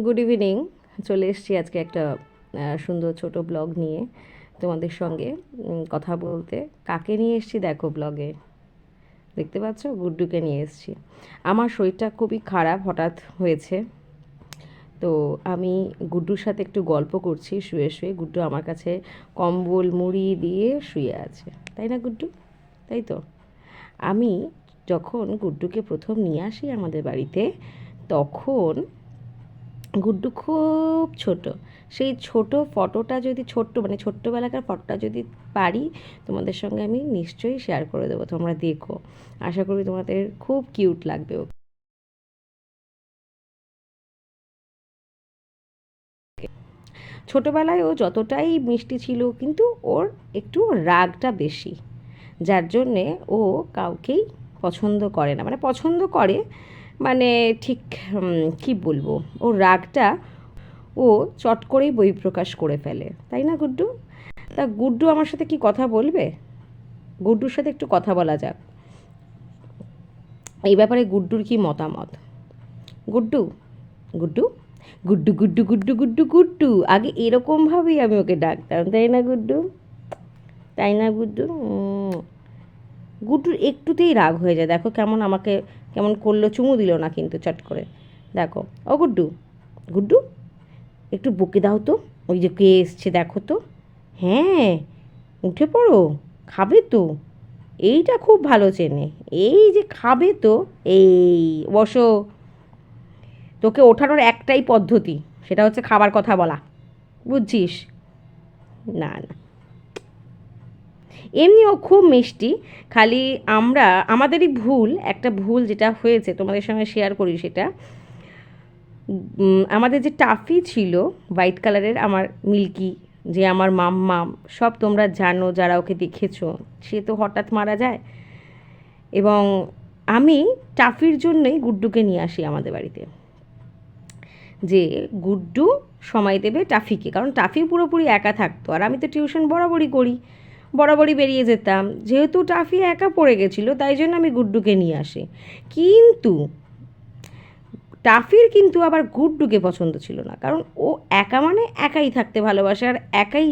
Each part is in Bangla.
গুড ইভিনিং চলে এসছি আজকে একটা সুন্দর ছোট ব্লগ নিয়ে তোমাদের সঙ্গে কথা বলতে। কাকে নিয়ে এসেছি দেখো ব্লগে দেখতে পাচ্ছ? গুড্ডুকে নিয়ে এসেছি। আমার শরীরটা খুবই খারাপ হঠাৎ হয়েছে। তো আমি গুড্ডুর সাথে একটু গল্প করছি, শুয়ে শুয়ে। গুড্ডু আমার কাছে কম্বল, মুড়ি দিয়ে শুয়ে আছে। তাই না গুড্ডু? তাই তো? আমি যখন গুড্ডুকে প্রথম নিয়ে আসি আমাদের বাড়িতে, তখন গুড্ডু খুব ছোট। সেই ছোট ফটোটা যদি ছোট্ট মানে ছোট্টবেলাকার ফটোটা যদি পারি, তোমাদের সঙ্গে আমি নিশ্চয়ই শেয়ার করে দেবো, তোমরা দেখো। আশা করি তোমাদের খুব কিউট লাগবে ওকে। ছোটোবেলায় ও যতটাই মিষ্টি ছিল, কিন্তু ওর একটু রাগটা বেশি। যার জন্যে ও কাউকেই পছন্দ করে না। মানে পছন্দ করে মানে ঠিক কি বলব? ওর রাগটা ও চট করেই বহিঃপ্রকাশ করে ফেলে। তাই না, গুড্ডু? তা গুড্ডু আমার সাথে কি কথা বলবে? গুড্ডুর সাথে একটু কথা বলা যাক। এই ব্যাপারে গুড্ডুর কি মতামত? গুড্ডু গুড্ডু? গুড্ডু গুড্ডু গুড্ডু গুড্ডু গুড্ডু! আগে এরকমভাবেই আমি ওকে ডাকতাম, তাই না, গুড্ডু? তাই না, গুড্ডু। গুড্ডুর একটুতেই রাগ হয়ে যায়। দেখো কেমন আমাকে কেমন করল, চুমু দিল না কিন্তু চট করে। দেখো, ও গুড্ডু গুড্ডু, একটু বকে দাও তো। ওই যে কে এসছে দেখো তো। হ্যাঁ উঠে পড়ো, খাবে তো। এইটা খুব ভালো চেনে। এই যে খাবে তো, এই, বসো। তোকে ওঠানোর একটাই পদ্ধতি, সেটা হচ্ছে খাবার কথা বলা। বুঝছিস? না না। এমনিও খুব মিষ্টি। খালি আমরা, আমাদেরই ভুল, একটা ভুল যেটা হয়েছে, তোমাদের সঙ্গে শেয়ার করি সেটা। আমাদের যে টাফি ছিল হোয়াইট কালারের আমার মিল্কি, যে আমার মাম মাম সব তোমরা জানো, যারা ওকে দেখেছ, সে তো হঠাৎ মারা যায়। এবং আমি টাফির জন্যই গুড্ডুকে নিয়ে আসি আমাদের বাড়িতে। যে গুড্ডু সময় দেবে টাফিকে, কারণ টাফি পুরোপুরি একা থাকতো, আর আমি তো টিউশন বরাবরই করি। বরাবরই বেরিয়ে যেতাম। যেহেতু টাফি একা পড়ে গেছিল, তাই জন্য আমি গুড্ডুকে নিয়ে আসি। কিন্তু টাফির কিন্তু আবার গুড্ডুকে পছন্দ ছিল না, কারণ ও একা মানে একাই থাকতে ভালোবাসে আর একাই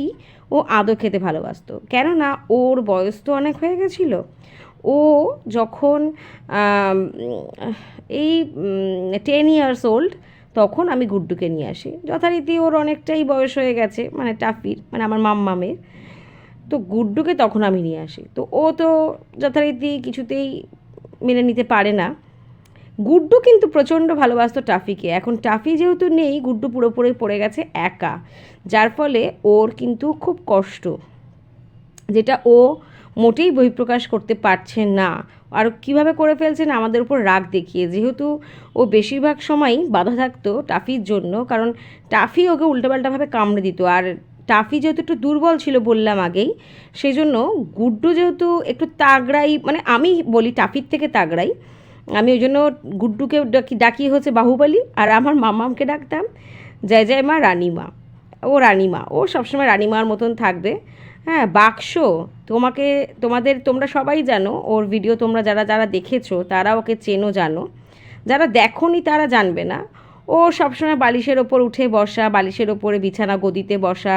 ও আদর খেতে ভালোবাসতো। কেননা ওর বয়স তো অনেক হয়ে গেছিল। ও যখন এই টেন ইয়ার্স ওল্ড তখন আমি গুড্ডুকে নিয়ে আসি। যথারীতি ওর অনেকটাই বয়স হয়ে গেছে মানে টাফির মানে আমার মাম্মামের। তো গুড্ডুকে তখন আমি নিয়ে আসি। তো ও তো যথারীতি কিছুতেই মেনে নিতে পারে না। গুড্ডু কিন্তু প্রচণ্ড ভালোবাসত টাফিকে। এখন টাফি যেহেতু নেই, গুড্ডু পুরোপুরি পড়ে গেছে একা। যার ফলে ওর কিন্তু খুব কষ্ট, যেটা ও মোটেই বহিঃপ্রকাশ করতে পারছে না। আর কীভাবে করে ফেলছেন আমাদের উপর রাগ দেখিয়ে। যেহেতু ও বেশিরভাগ সময়ই বাধা থাকতো টাফির জন্য, কারণ টাফি ওকে উল্টোপাল্টাভাবে কামড়ে দিত। আর টাফি যেহেতু একটু দুর্বল ছিল বললাম আগেই সেই জন্য গুড্ডু যেহেতু একটু তাগড়াই মানে আমি বলি টাফির থেকে তাগড়াই, আমি ওই জন্য গুড্ডুকে ডাকি ডাকি হচ্ছে বাহুবলী আর আমার মামামকে ডাকতাম জয় জয় মা, রানিমা। ও রানিমা, ও সবসময় রানিমার মতন থাকবে। হ্যাঁ বাক্স, তোমাকে, তোমাদের তোমরা সবাই জানো, ওর ভিডিও তোমরা যারা যারা দেখেছ, তারা ওকে চেনো, জানো। যারা দেখোনি তারা জানবে না। ও সবসময় বালিশের ওপর উঠে বসা, বালিশের ওপরে বিছানা গদিতে বসা,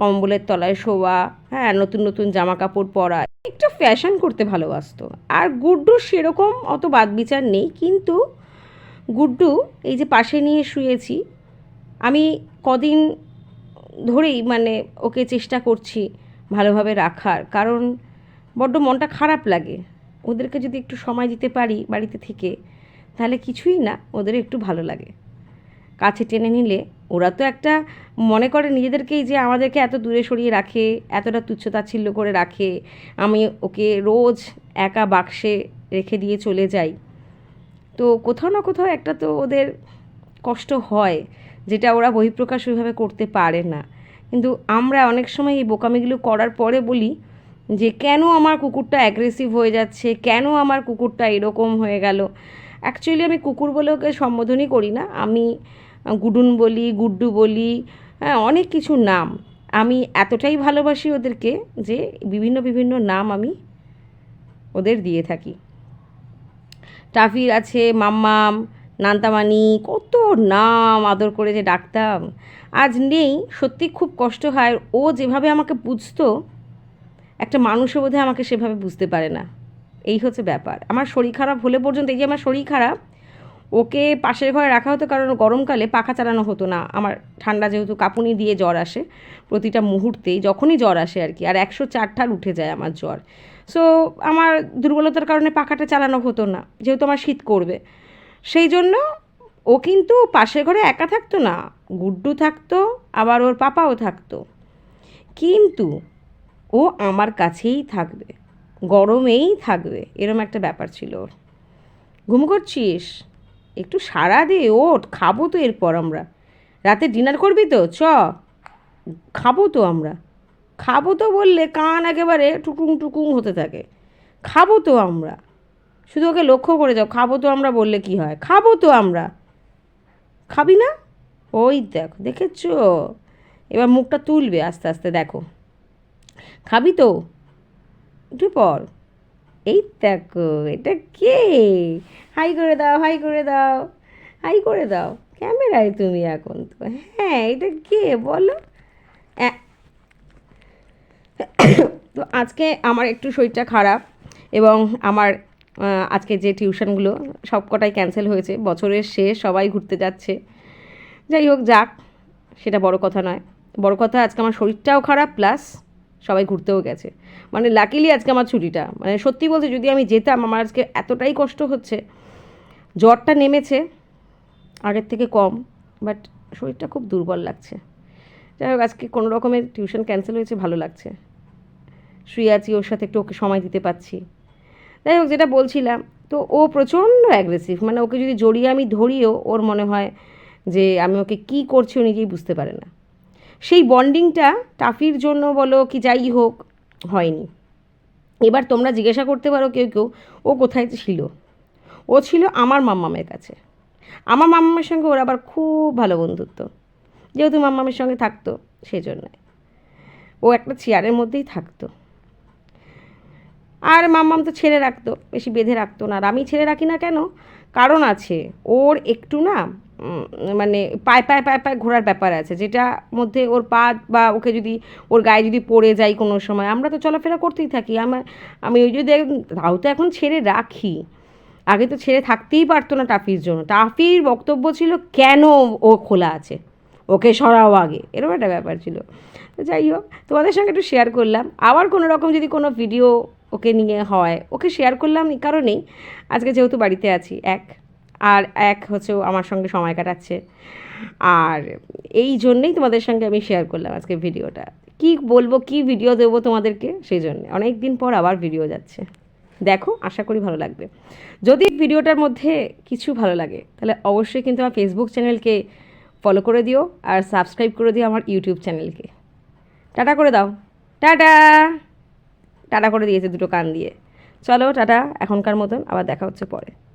কম্বলের তলায় শোয়া হ্যাঁ নতুন নতুন জামা কাপড় পরা, একটু ফ্যাশন করতে ভালোবাসতো। আর গুড্ডু সেরকম অত বাদ বিচার নেই, কিন্তু গুড্ডু, এই যে পাশে নিয়ে শুয়েছি, আমি কদিন ধরেই মানে ওকে চেষ্টা করছি ভালোভাবে রাখার, কারণ বড্ড মনটা খারাপ লাগে। ওদেরকে যদি একটু সময় দিতে পারি বাড়িতে থেকে, তাহলে কিছুই না, ওদের একটু ভালো লাগে। কাছে টেনে নিলে, ওরা তো একটা মনে করে নিজেদেরকেই যে আমাদেরকে এত দূরে সরিয়ে রাখে, এতটা তুচ্ছতাচ্ছিল্য করে রাখে, আমি ওকে রোজ একা বাক্সে রেখে দিয়ে চলে যাই। তো কোথাও না কোথাও একটা তো ওদের কষ্ট হয়, যেটা ওরা বহিঃপ্রকাশ ওইভাবে করতে পারে না। কিন্তু আমরা অনেক সময় এই বোকামিগুলো করার পরে বলি যে, কেন আমার কুকুরটা অ্যাগ্রেসিভ হয়ে যাচ্ছে? কেন আমার কুকুরটা এরকম হয়ে গেল? অ্যাকচুয়ালি আমি কুকুর বলে ওকে সম্বোধনই করি না। আমি গুডুন বলি, গুড্ডু বলি হ্যাঁ অনেক কিছু নাম। আমি এতটাই ভালোবাসি ওদেরকে যে বিভিন্ন বিভিন্ন নাম আমি ওদের দিয়ে থাকি। টাফির আছে, মাম্মাম নান্তামানি কত নাম আদর করে যে ডাকতাম। আজ নেই, সত্যি খুব কষ্ট হয়। ও যেভাবে আমাকে বুঝতো, একটা মানুষও বোধহয় আমাকে সেভাবে বুঝতে পারে না। এই হচ্ছে ব্যাপার। আমার শরীর খারাপ হলে পর্যন্ত, এই যে আমার শরীর খারাপ ওকে পাশের ঘরে রাখা হতো কারণ গরমকালে পাখা চালানো হতো না। আমার ঠান্ডা যেহেতু কাঁপুনি দিয়ে জ্বর আসে, প্রতিটা মুহূর্তেই যখনই জ্বর আসে আর কি, আর একশো চারটার উঠে যায় আমার জ্বর। সো আমার দুর্বলতার কারণে পাখাটা চালানো হতো না, যেহেতু আমার শীত করবে। সেই জন্য ও কিন্তু পাশের ঘরে একা থাকতো না, গুড্ডু থাকতো, আবার ওর পাপাও থাকতো। কিন্তু ও আমার কাছেই থাকবে, গরমেই থাকবে, এরম একটা ব্যাপার ছিল ওর। ঘুম করছিস? একটু সারা দে, ওঠ, খাব তো এরপর আমরা। রাতে ডিনার করবি তো? চ। খাব তো আমরা। খাব তো বললে কান একেবারে টুকুং টুকুং হতে থাকে। খাব তো আমরা। শুধু ওকে লক্ষ্য করে যাও, খাব তো আমরা বললে কি হয়? খাব তো আমরা। খাবি না? ওই দেখো, দেখেছ? এবার মুখটা তুলবে, আস্তে আস্তে দেখো। খাবি তো? একটু পর এই দেখো, এটা কে? হাই করে দাও হাই করে দাও। হাই করে দাও। ক্যামেরায় তুমি এখন তো। হ্যাঁ এটা কে? বলো। তো আজকে আমার একটু শরীরটা খারাপ এবং আমার আজকে যে টিউশনগুলো সব কটাই ক্যান্সেল হয়েছে। বছরের শেষ, সবাই ঘুরতে যাচ্ছে। যাই হোক, যাক, সেটা বড় কথা নয়। বড় কথা, আজকে আমার শরীরটাও খারাপ প্লাস সবাই ঘুরতেও গেছে। মানে লাকিলি আজকে আমার ছুটিটা। মানে সত্যি বলতে যদি আমি যেতাম, আমার আজকে এতটাই কষ্ট হচ্ছে। জ্বরটা নেমেছে, আগের থেকে কম বাট শরীরটা খুব দুর্বল লাগছে। যাই হোক, আজকে কোনো রকমের টিউশন ক্যান্সেল হয়েছে, ভালো লাগছে। শুয়ে আছি, ওর সাথে একটু ওকে সময় দিতে পারছি। যাই হোক, যেটা বলছিলাম, তো ও প্রচণ্ড অ্যাগ্রেসিভ মানে ওকে যদি জড়িয়ে আমি ধরিও, ওর মনে হয় যে আমি ওকে কী করছি ও নিজেই বুঝতে পারে না। সেই বন্ডিংটা টাফির জন্য বলো কি যাই হোক হয়নি। এবার তোমরা জিজ্ঞাসা করতে পারো কেউ কেউ, ও কোথায় ছিল? ও ছিল আমার মাম্মামের কাছে। আমার মাম্মামের সঙ্গে ওর আবার খুব ভালো বন্ধুত্ব। যেহেতু মাম্মামের সঙ্গে থাকতো সেই জন্য ও একটা চেয়ারের মধ্যেই থাকতো। আর মাম্মাম তো ছেড়ে রাখতো, বেশি বেঁধে রাখতো না। আর আমি ছেড়ে রাখি না কেন? কারণ আছে, ওর একটু না মানে পায়ে পায়ে পায়ে পায়ে ঘোরার ব্যাপার আছে, যেটা মধ্যে ওর পা বা ওকে যদি, ওর গায়ে যদি পড়ে যায় কোনো সময়, আমরা তো চলাফেরা করতেই থাকি, আমার, আমি ওই যদি তাও তো এখন ছেড়ে রাখি, আগে তো ছেড়ে থাকতেই পারতো না টাফির জন্য, টাফির বক্তব্য ছিল কেন ও খোলা আছে, ওকে সরাও আগে, এরকম একটা ব্যাপার ছিল, তো যাই হোক, তোমাদের সঙ্গে একটু শেয়ার করলাম, আবার কোনো রকম যদি কোনো ভিডিও ওকে নিয়ে হয়, ওকে শেয়ার করলাম এই কারণেই, আজকে যেহেতু বাড়িতে আছি, এক আর এক হচ্ছে আমার সঙ্গে সময় কাটাচ্ছে। আর এই জন্যেই তোমাদের সঙ্গে আমি শেয়ার করলাম আজকে ভিডিওটা। কি বলব, কি ভিডিও দেবো তোমাদেরকে? সেই জন্য। অনেক দিন পর আবার ভিডিও যাচ্ছে। দেখো, আশা করি ভালো লাগবে। যদি ভিডিওটার মধ্যে কিছু ভালো লাগে, তাহলে অবশ্যই কিন্তু আমার ফেসবুক চ্যানেলকে ফলো করে দিও আর সাবস্ক্রাইব করে দিও আমার ইউটিউব চ্যানেলকে টাটা করে দাও। টাটা! টাটা করে দিয়েছে দুটো কান দিয়ে। চলো, টাটা। এখনকার মতন আবার দেখা হচ্ছে পরে।